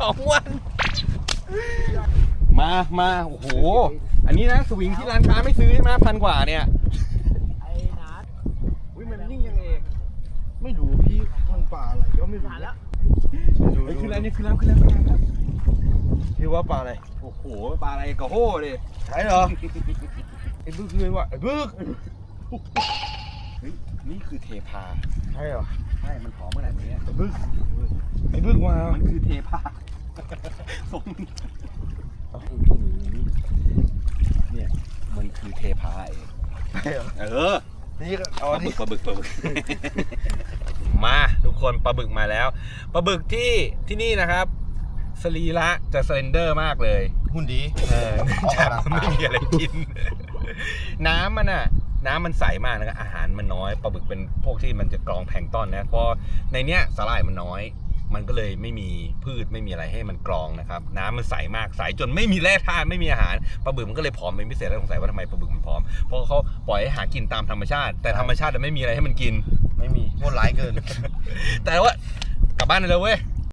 สองวัน มามาโอ้โห อันนี้นะสวิงที่ร้านค้าไม่ซื้อใช่ไหมพันกว่าเนี่ยไอ้นัดอุ้ยมันนิ่งยังเองไม่รู้พี่ทางป่าอะไรก็ไม่รู้แล้วไอคืออะไรนี่คือแล้วคือแล้วคือแล้วพี่ว่าปลาอะไร โอ้โห ปลาอะไรกระโห้เลยใช่เหรอไอ้บึ้กเลยว่ะไอ้บึ้ก นี่คือเทพา ใช่เหรอใช่ มันหอมขนาดนี้ไอ้บึกไอ้บึกมามันคือเทพาทรงเนี่ย มันคือเทพาเองใช่เหรอเออ นี่ก็เอาปอัลานบึนี้กปลาบึกปลาบึก มาทุกคนปลาบึกมาแล้วปลาบึกที่ที่นี่นะครับ สรีระจะเซนเดอร์มากเลย หุ่นดี เออเนื่องจากไม่มีอะไรกิน น้ำมันอะ น้ำมันใสมากนะครับอาหารมันน้อยปลาบึกเป็นพวกที่มันจะกรองแพลงก์ต้อนนะเพราะในเนี้ยสาหร่ายมันน้อย มันก็เลยไม่มีพืชไม่มีอะไรให้มันกรองนะครับ น้ำมันใสมากใสจนไม่มีแร่ธาตุไม่มีอาหารปลาบึกมันก็เลยผอมเป็นพิเศษแล้วสงสัยว่าทำไมปลาบึกมันผอมเพราะเขาปล่อยให้หากินตามธรรมชาติ แต่ธรรมชาติมันไม่มีอะไรให้มันกิน ไม่มีโคตรร้ายเกิน แต่ว่า กลับบ้านเลยเว้ย